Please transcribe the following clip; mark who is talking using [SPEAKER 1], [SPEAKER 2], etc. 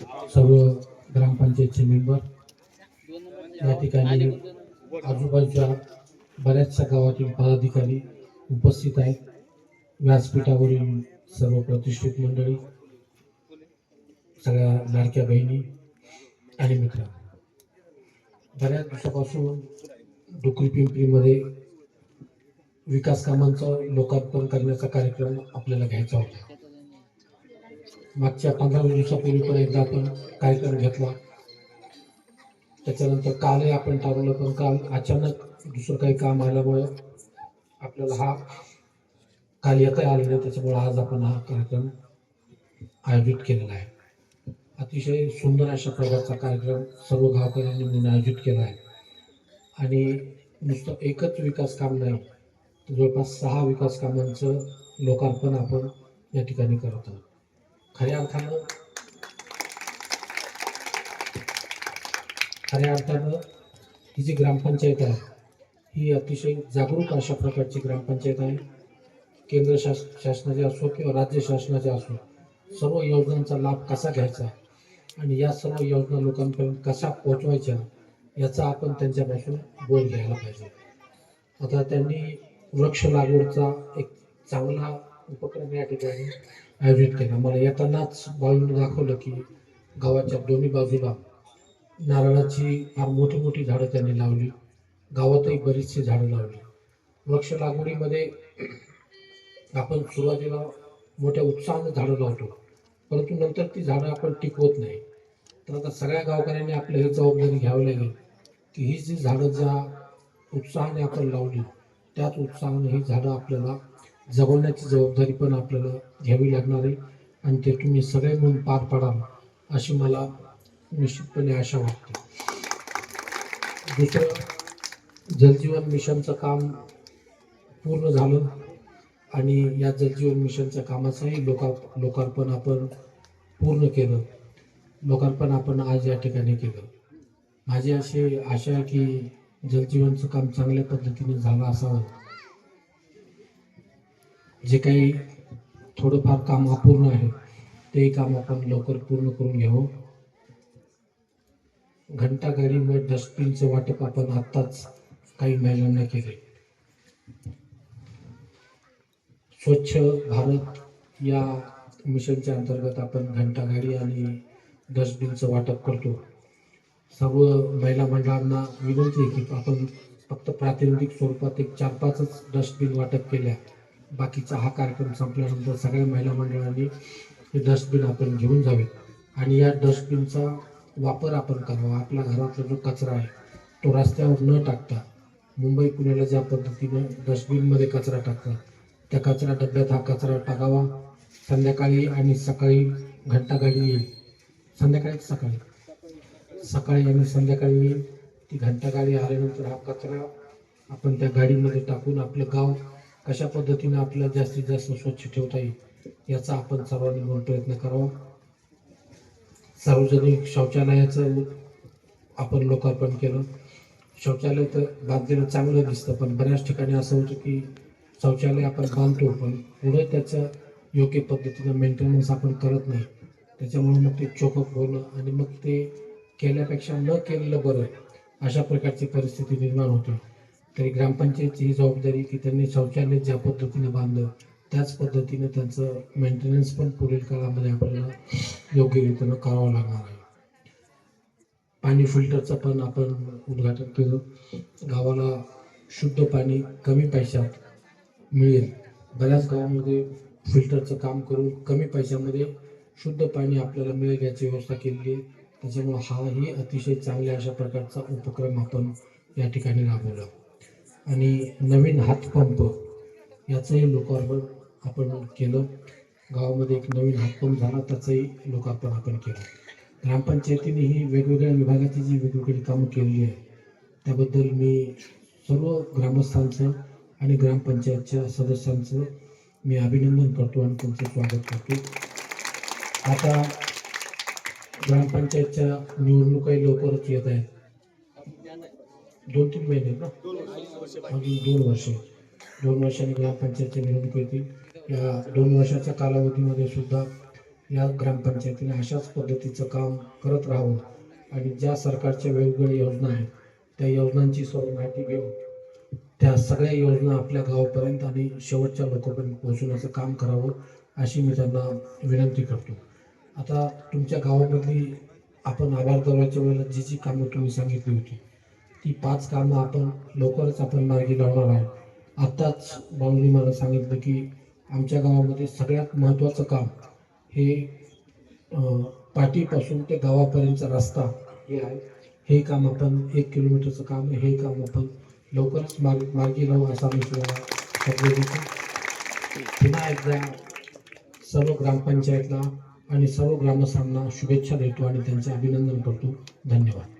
[SPEAKER 1] सर्व ग्रामपंचायतचे मेंबर या ठिकाणी आजूबाजूच्या बऱ्याचशा गावातील पदाधिकारी उपस्थित आहेत. व्यासपीठावरील सर्व प्रतिष्ठित मंडळी सगळ्या लाडक्या बहिणी आणि मित्र. बऱ्याच दिवसापासून डुकरी पिंपरीमध्ये विकास कामांचं लोकार्पण करण्याचा कार्यक्रम आपल्याला घ्यायचा होता. मागच्या पंधरा दिवसापूर्वी पण एकदा आपण कार्यक्रम घेतला. त्याच्यानंतर कालही आपण ठरवलं पण काल अचानक दुसरं काही काम आल्यामुळे आपल्याला हा काल एकही आलं नाही त्याच्यामुळे आज आपण हा कार्यक्रम आयोजित केलेला आहे. अतिशय सुंदर अशा प्रकारचा कार्यक्रम सर्व गावकऱ्यांनी मिळून आयोजित केला आहे. आणि नुसतं एकच विकास काम नाही तर जवळपास सहा विकास कामांचं लोकार्पण आपण या ठिकाणी करत आहोत. खऱ्या अर्थानं? खऱ्या अर्थानं ही जी ग्रामपंचायत आहे ही अतिशय जागरूक अशा प्रकारची ग्रामपंचायत आहे. केंद्र शास शासनाचे असो किंवा राज्य शासनाचे असो सर्व योजनांचा लाभ कसा घ्यायचा आणि या सर्व योजना लोकांपर्यंत कशा पोहोचवायच्या याचा आपण त्यांच्यापासून बोध घ्यायला पाहिजे. आता त्यांनी वृक्ष लागवडचा एक चांगला उपक्रम या ठिकाणी आयोजित केला. मला येतानाच बाळून दाखवलं की गावाच्या दोन्ही बाजूला नारळाची फार मोठी मोठी झाडं त्यांनी लावली. गावातही बरीचशी झाडं लावली. वृक्ष लागवडीमध्ये आपण सुरुवातीला मोठ्या उत्साहाने झाडं लावतो. परंतु नंतर ती झाडं आपण टिकवत नाही. तर आता सगळ्या गावकऱ्यांनी आपल्या ही जबाबदारी घ्यावी लागेल की ही जी झाडं ज्या उत्साहाने आपण लावली त्याच उत्साहाने ही झाडं आपल्याला जगवण्याची जबाबदारी पण आपल्याला घ्यावी लागणार आहे. आणि ते तुम्ही सगळे मिळून पार पाडाल अशी मला निश्चितपणे आशा वाटते. दुसरं जलजीवन मिशनचं काम पूर्ण झालं. आणि या जलजीवन मिशनच्या कामाचंही लोका लोकार्पण आपण पूर्ण केलं. लोकार्पण आपण आज या ठिकाणी केलं. माझी अशी आशा आहे की जलजीवनचं काम चांगल्या पद्धतीने झालं असावं. जे काही थोडंफार काम अपूर्ण आहे ते काम आपण लवकर पूर्ण करून घ्यावं. घंटा गाडीमुळे डस्टबिनचं वाटप आपण आत्ताच काही महिलांना केले स्वच्छ भारत या मिशनच्या अंतर्गत आपण घंटा गाडी आणि डस्टबिनचं वाटप करतो. सर्व महिला मंडळांना विनंती आहे की आपण फक्त प्रातिनिधिक स्वरूपात एक चार पाचच डस्टबिन वाटप केल्या. बाकीचा हा कार्यक्रम संपल्यानंतर सगळ्या महिला मंडळांनी हे डस्टबिन आपण घेऊन जावेत. आणि या डस्टबिनचा वापर आपण करावा. आपल्या घरातला जो कचरा आहे तो रस्त्यावर न टाकता मुंबई पुण्याला ज्या पद्धतीनं डस्टबिनमध्ये कचरा टाकतात त्या कचरा डब्यात हा कचरा टाकावा. संध्याकाळी आणि सकाळी घंटागाडी येईल. संध्याकाळीच सकाळी? सकाळी आणि संध्याकाळी येईल. ती घंटागाडी आल्यानंतर हा कचरा आपण त्या गाडीमध्ये टाकून आपलं गाव कशा पद्धतीनं आपल्याला जास्तीत जास्त स्वच्छ ठेवता येईल याचा आपण सर्वांनी मिळून प्रयत्न करावा. सार्वजनिक शौचालयाचं आपण लोकार्पण केलं. शौचालय तर बांधलेलं चांगलं दिसतं पण बऱ्याच ठिकाणी असं होतं की शौचालय आपण बांधतो पण पुढे त्याचं योग्य पद्धतीनं मेंटेनन्स आपण करत नाही. त्याच्यामुळे मग ते चोकअप होणं आणि मग ते केल्यापेक्षा न केलेलं बरं अशा प्रकारची परिस्थिती निर्माण होते. तरी ग्रामपंचायतची ही जबाबदारी की त्यांनी शौचालय ज्या पद्धतीनं बांधलं त्याच पद्धतीनं त्यांचं मेंटेनन्स पण पुढील काळामध्ये आपल्याला योग्य रीतीनं करावं लागणार आहे. पाणी फिल्टरचं पण आपण उद्घाटन केलं. गावाला शुद्ध पाणी कमी पैशात मिळेल. बऱ्याच गावामध्ये फिल्टरचं काम करून कमी पैशामध्ये शुद्ध पाणी आपल्याला मिळेल याची व्यवस्था केलेली आहे. त्याच्यामुळं हाही अतिशय चांगल्या अशा प्रकारचा उपक्रम आपण या ठिकाणी राबवला. आणि नवीन हातपंप याचंही लोकार्पण आपण केलं. गावामध्ये एक नवीन हातपंप झाला त्याचंही लोकार्पण आपण केलं. ग्रामपंचायतीने ही वेगवेगळ्या विभागाची जी वेगवेगळी कामं केलेली आहे त्याबद्दल मी सर्व ग्रामस्थांचं आणि ग्रामपंचायतच्या सदस्यांचं मी अभिनंदन करतो आणि तुमचं स्वागत करतो. आता ग्रामपंचायतच्या निवडणुकाही लवकरच येत आहेत. दोन तीन महिने ना? अजून दोन वर्ष. दोन वर्षांनी ग्रामपंचायतच्या निवडणूक येतील या दोन वर्षाच्या कालावधीमध्ये सुद्धा या ग्रामपंचायतीने अशाच पद्धतीचं काम करत राहावं. आणि ज्या सरकारच्या वेगवेगळ्या योजना आहेत त्या योजनांची सर्व माहिती घेऊन त्या सगळ्या योजना आपल्या गावापर्यंत आणि शेवटच्या लोकांपर्यंत पोहोचवण्याचं काम करावं अशी मी त्यांना विनंती करतो. आता तुमच्या गावामधली आपण आभार दौऱ्याच्या वेळेला जी जी कामं तुम्ही सांगितली होती ती पाच कामं आपण लवकरच आपण मार्गी लावणार आहोत. आत्ताच बाळूनी मला सांगितलं की आमच्या गावामध्ये सगळ्यात महत्त्वाचं काम हे पाटीपासून ते गावापर्यंतचा रस्ता हे आहे. हे काम आपण एक किलोमीटरचं काम हे काम आपण लवकरच मार्ग मार्गी लावू असा मी पुन्हा एकदा सर्व ग्रामपंचायतला आणि सर्व ग्रामस्थांना शुभेच्छा देतो आणि त्यांचे अभिनंदन करतो. धन्यवाद.